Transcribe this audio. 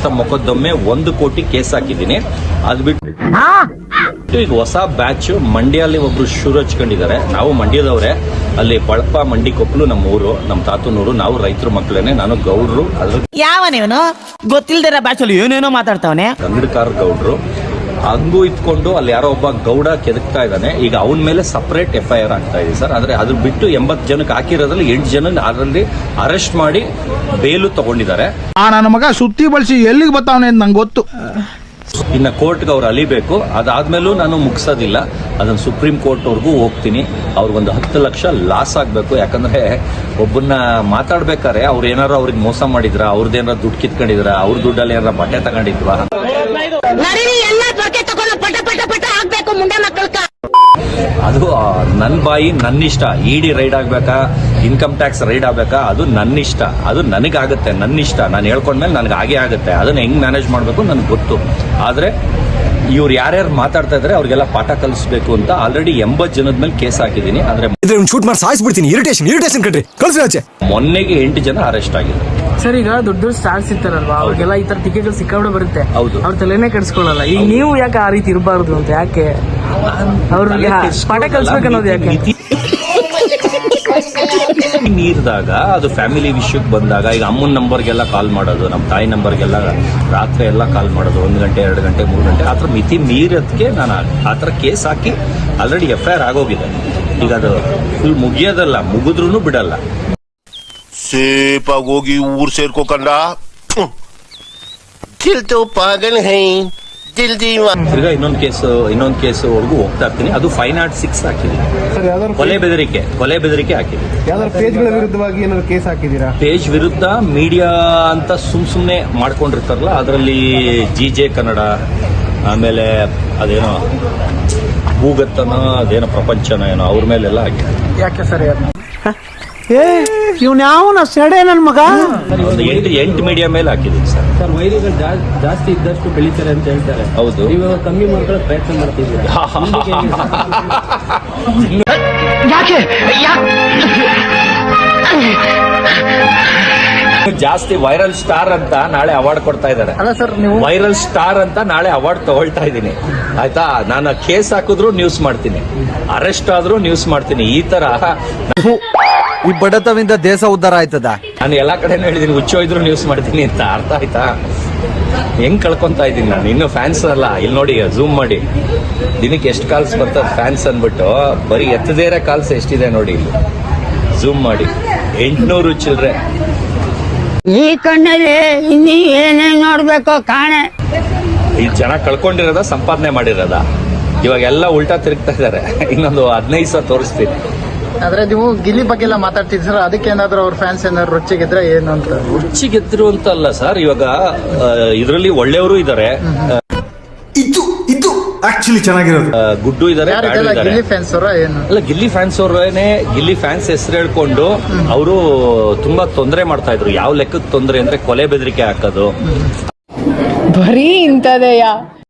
ಲಕ್ಷದ ಮೊಕದ್ದಮೆ ಒಂದು ಕೋಟಿ ಕೇಸ್ ಹಾಕಿದ್ದೀನಿ. ಅದು ಬಿಟ್ಟು ಈಗ ಹೊಸ ಬ್ಯಾಚ್ ಮಂಡ್ಯಲ್ಲಿ ಒಬ್ರು ಶುರು ಹಚ್ಕೊಂಡಿದ್ದಾರೆ ನಾವು ಮಂಡ್ಯದವ್ರೆ. ಅಲ್ಲಿ ಬಳಪ ಮಂಡಿ ಕೊಪ್ಪಲು ನಮ್ಮ ಊರು ನಮ್ಮ ತಾತನೂರು ನಾವು ರೈತರ ಮಕ್ಕಳೇನೆ. ನಾನು ಗೌಡ್ರು ಅದ್ರ ಯಾವ ಗೊತ್ತಿಲ್ದಿರ ಬ್ಯಾಚ್ ಏನೇನೋ ಮಾತಾಡ್ತಾವನೆ? ಕನ್ನಡಕಾರ ಗೌಡ್ರು. ಹಂಗೂ ಇಟ್ಕೊಂಡು ಅಲ್ಲಿ ಯಾರೋ ಒಬ್ಬ ಗೌಡ ಕೆದಕ್ತಾ ಇದ್ದಾನೆ. ಈಗ ಅವನ ಮೇಲೆ ಸಪರೇಟ್ ಎಫ್ ಐ ಆರ್ ಆಗ್ತಾ ಇದೆ ಸರ್. ಆದ್ರೆ ಅದ್ರ ಬಿಟ್ಟು ಎಂಬತ್ತು ಜನಕ್ಕೆ ಹಾಕಿರೋದ್ರಲ್ಲಿ ಎಂಟು ಜನ ಅದರಲ್ಲಿ ಅರೆಸ್ಟ್ ಮಾಡಿ ಬೇಲು ತಗೊಂಡಿದ್ದಾರೆ. ಆ ನನ್ನ ಮಗ ಸುತ್ತಿ ಬಳಸಿ ಎಲ್ಲಿಗೆ ಬರ್ತಾವನೆ ಅಂತ ನಂಗೆ ಗೊತ್ತು. ಇನ್ನ ಕೋರ್ಟ್ಗೆ ಅವ್ರು ಅಲಿಬೇಕು ಅದಾದ್ಮೇಲೂ ನಾನು ಮುಗಿಸೋದಿಲ್ಲ. ಅದನ್ನ ಸುಪ್ರೀಂ ಕೋರ್ಟ್ವರೆಗೂ ಹೋಗ್ತೀನಿ. ಅವ್ರಿಗೊಂದು ಹತ್ತು ಲಕ್ಷ ಲಾಸ್ ಆಗಬೇಕು. ಯಾಕಂದ್ರೆ ಒಬ್ಬನ್ನ ಮಾತಾಡ್ಬೇಕಾರೆ ಅವ್ರು ಏನಾರು ಅವ್ರಿಗೆ ಮೋಸ ಮಾಡಿದ್ರ ಅವ್ರದ್ದೇನಾರ ದುಡ್ಡು ಕಿತ್ಕೊಂಡಿದ್ರ ಅವ್ರ ದುಡ್ಡಲ್ಲಿ ಏನಾರ ಬಟ್ಟೆ ತಗೊಂಡಿದ್ವಾ? ನಡೀರಿ ಎಲ್ಲ ತಗೊಂಡು ಪಟ ಪಟ ಪಟ ಆಗ್ಬೇಕು ಮುಂಡೆ ಮಕ್ಕಳ್ಕ ಅದು ಆ, ನನ್ ಬಾಯಿ ನನ್ನ ಇಷ್ಟ ಇಡಿ ರೈಡ್ ಆಗ್ಬೇಕಾ? ಇನ್ಕಮ್ ಟ್ಯಾಕ್ಸ್ ರೈಡ್ ಆಗ್ಬೇಕಾ? ಅದು ನನ್ನ ಇಷ್ಟ ಅದು ನನಗಾಗುತ್ತೆ ನನ್ನ ಇಷ್ಟ ನಾನು ಹೇಳ್ಕೊಂಡ್ಮೇಲೆ ನನಗೆ ಹಾಗೆ ಆಗುತ್ತೆ. ಅದನ್ನ ಹೆಂಗ್ ಮ್ಯಾನೇಜ್ ಮಾಡಬೇಕು ನನಗೆ ಗೊತ್ತು. ಆದ್ರೆ ಇವ್ರು ಯಾರ್ಯಾರು ಮಾತಾಡ್ತಾ ಇದ್ರೆ ಅವ್ರಿಗೆಲ್ಲ ಪಾಠ ಕಲಿಸ್ಬೇಕು ಅಂತ ಆಲ್ರೆಡಿ ಎಂಬತ್ತು ಜನದ ಮೇಲೆ ಕೇಸ್ ಹಾಕಿದ್ದೀನಿ. ಆದ್ರೆ ಒಂದು ಶೂಟ್ ಮಾಡಿ ಸಾಯಿಸ್ಬಿಡ್ತೀನಿ. ಇರಿಟೇಷನ್ ಇರಿಟೇಷನ್ ಕಣ್ರಿ. ಕಳ್ಸಿ ಆಚೆ. ಮೊನ್ನೆಗೆ ಎಂಟು ಜನ ಅರೆಸ್ಟ್ ಆಗಿದೆ ಸರ್ ಈಗ ದೊಡ್ಡ ದೊಡ್ಡ ಸ್ಟಾರ್ಸ್ ಇರ್ತಾರಲ್ವಾ? ಅವ್ರಿಗೆಲ್ಲ ಈ ತರ ಟಿಕೆಟ್ಗಳು ಸಿಕ್ಕಾಬಿಡ ಬರುತ್ತೆ. ಹೌದು. ಅವ್ರ ತಲೆನೇ ಕೆಡಿಸ್ಕೊಳ್ಳಲ್ಲ. ಈಗ ನೀವು ಯಾಕೆ ಆ ರೀತಿ ಇರಬಾರ್ದು ಅಂತ ಯಾಕೆ? ಅವ್ರಿಗೆ ಪಾಠ ಕಲ್ಸ್ಬೇಕನ್ನೋದು ಯಾಕೆ? ಮೀರಿದಾಗ ಅದು ಫ್ಯಾಮಿಲಿ ವಿಷಯಕ್ಕೆ ಬಂದಾಗ ಈಗ ಅಮ್ಮನ ನಂಬರ್ಗೆಲ್ಲ ಕಾಲ್ ಮಾಡೋದು ನಮ್ಮ ತಾಯಿ ನಂಬರ್ಗೆಲ್ಲ ರಾತ್ರಿ ಎಲ್ಲ ಕಾಲ್ ಮಾಡೋದು ಒಂದು ಗಂಟೆ ಎರಡು ಗಂಟೆ ಮೂರು ಗಂಟೆ ಆ ಥರ ಮಿತಿ ಮೀರೋದಕ್ಕೆ ನಾನು ಆ ಥರ ಕೇಸ್ ಹಾಕಿ ಆಲ್ರೆಡಿ ಎಫ್ ಐ ಆರ್ ಆಗೋಗಿದೆ. ಈಗ ಅದು ಫುಲ್ ಮುಗಿಯೋದಲ್ಲ ಮುಗಿದ್ರೂ ಬಿಡಲ್ಲ. ಸೇಫಾಗಿ ಹೋಗಿ ಊರ್ ಸೇರ್ಕೋಕಂಡ ದಿಲ್ ತೋ ಪಾಗಲ್ ಹೈ. ತಿರ್ಗಾ ಇನ್ನೊಂದು ಕೇಸ್ ಇನ್ನೊಂದು ಕೇಸುವರೆಗೂ ಹೋಗ್ತಾ ಇರ್ತೀನಿ. ಅದು ಫೈವ್ ನಾಟ್ ಸಿಕ್ಸ್ ಹಾಕಿದ್ದೀನಿ ಕೊಲೆ ಬೆದರಿಕೆ ಕೊಲೆ ಬೆದರಿಕೆ ಹಾಕಿದ್ದೀನಿ ಯಾವ್ದಾದ್ರು ಪೇಜ್ಗಳ ವಿರುದ್ಧವಾಗಿ ಏನಾದ್ರು ಕೇಸ್ ಹಾಕಿದ್ದೀರಾ? ಪೇಜ್ ವಿರುದ್ಧ ಮೀಡಿಯಾ ಅಂತ ಸುಮ್ ಸುಮ್ನೆ ಮಾಡ್ಕೊಂಡಿರ್ತಾರಲ್ಲ ಅದರಲ್ಲಿ ಜಿ ಜೆ ಕನ್ನಡ ಆಮೇಲೆ ಅದೇನೋ ಭೂಗತ್ತನ ಅದೇನೋ ಪ್ರಪಂಚನ ಏನೋ ಅವ್ರ ಮೇಲೆಲ್ಲ ಆಗಿದೆ ಯಾಕೆ ಸರ್ ಏ ಇವ್ನ ಯಾವನ ಸೆಡೆ ನನ್ನ ಮಗ? ಒಂದು ಎಂಟು ಎಂಟು ಮೀಡಿಯಾ ಮೇಲೆ ಹಾಕಿದ್ದೀನಿ ಸರ್. ಸರ್ ವೈರಿಗಳು ಜಾ- ಜಾಸ್ತಿ ಇದ್ದಷ್ಟು ಬೆಳೀತಾರೆ ಅಂತ ಹೇಳ್ತಾರೆ. ಹೌದು. ನೀವು ಕಮ್ಮಿ ಮಾಡ್ಕೊಳ್ಳೋ ಪ್ರಯತ್ನ ಮಾಡ್ತಿದ್ದೀರಿ. ಜಾಸ್ತಿ ವೈರಲ್ ಸ್ಟಾರ್ ಅಂತ ನಾಳೆ ಅವಾರ್ಡ್ ಕೊಡ್ತಾ ಇದ್ದಾರೆ. ಅಲ್ಲ ಸರ್ ನೀವು ವೈರಲ್ ಸ್ಟಾರ್ ಅಂತ ನಾಳೆ ಅವಾರ್ಡ್ ತಗೊಳ್ತಾ ಇದ್ದೀನಿ. ಆಯ್ತಾ? ನಾನು ಕೇಸ್ ಹಾಕಿದ್ರು ನ್ಯೂಸ್ ಮಾಡ್ತೀನಿ. ಅರೆಸ್ಟ್ ಆದ್ರೂ ನ್ಯೂಸ್ ಮಾಡ್ತೀನಿ. ಈ ತರ ಈ ಬಡತವಿಂದ ದೇಶ ಉದ್ಧಾರ ಆಯ್ತದ? ನಾನು ಎಲ್ಲಾ ಕಡೆನೂ ಹೇಳಿದೀನಿ ಹುಚ್ಚೋಯ್ದ್ರು ನ್ಯೂಸ್ ಮಾಡ್ತೀನಿ ಅಂತ ಅರ್ಥ ಆಯ್ತಾ? ಹೆಂಗ್ ಕಳ್ಕೊಂತ ಇದ್ದೀನಿ ನಾನು? ಇನ್ನು ಫ್ಯಾನ್ಸ್ ಅಲ್ಲ ಇಲ್ಲಿ ನೋಡಿ ಝೂಮ್ ಮಾಡಿ. ದಿನಕ್ಕೆ ಎಷ್ಟು ಕಾಲ್ಸ್ ಬರ್ತದ ಫ್ಯಾನ್ಸ್ ಅಂದ್ಬಿಟ್ಟು ಬರೀ ಎತ್ತದೇರ ಕಾಲ್ಸ್ ಎಷ್ಟಿದೆ ನೋಡಿ ಇಲ್ಲಿ. ಝೂಮ್ ಮಾಡಿ. ಎಂಟ್ನೂರು ಚಿಲ್ರೆ ಈ ಕಣ್ಣಲ್ಲಿ ಇನ್ನಿ ಏನೇನ್ ನೋಡ್ಬೇಕು ಕಾಣೆ. ಈ ಜನ ಕಳ್ಕೊಂಡಿರೋದ ಸಂಪಾದನೆ ಮಾಡಿರೋದ. ಇವಾಗ ಎಲ್ಲ ಉಲ್ಟಾ ತಿರುಗ್ತಾ ಇದಾರೆ. ಇನ್ನೊಂದು ಹದಿನೈದು ಸಾವಿರ ತೋರಿಸ್ತೀನಿ. ಆದ್ರೆ ನೀವು ಗಿಲ್ಲಿ ಬಗ್ಗೆ ಎಲ್ಲ ಮಾತಾಡ್ತಿದ್ರಿ ಸರ್ ಅದಕ್ಕೆ ಏನಾದ್ರೂ ಅವ್ರ ಫ್ಯಾನ್ಸ್ ಏನಾದ್ರು ರುಚಿಗಿದ್ರೆ ಏನು ಅಂತ? ರುಚಿಗೆದ್ರು ಅಂತ ಅಲ್ಲ ಸರ್ ಇವಾಗ ಇದರಲ್ಲಿ ಒಳ್ಳೆಯವರು ಇದ್ದಾರೆ ಇದು ಇದು ಆಕ್ಚುಲಿ ಚೆನ್ನಾಗಿರೋದು. ಗುಡ್ಡು ಇದ್ದಾರೆ ಬ್ಯಾಡು ಗಿಲ್ಲಿ ಫ್ಯಾನ್ಸ್ ಅವರ ಏನು? ಅಲ್ಲ ಗಿಲ್ಲಿ ಫ್ಯಾನ್ಸ್ ಅವ್ರೇನೆ ಗಿಲ್ಲಿ ಫ್ಯಾನ್ಸ್ ಹೆಸರು ಹೇಳ್ಕೊಂಡು ಅವರು ತುಂಬಾ ತೊಂದರೆ ಮಾಡ್ತಾ ಇದ್ರು. ಯಾವ ಲೆಕ್ಕಕ್ಕೆ ತೊಂದರೆ ಅಂದ್ರೆ ಕೊಲೆ ಬೆದರಿಕೆ ಹಾಕೋದು. ಬರೀ ಇಂಥದೆಯಾ?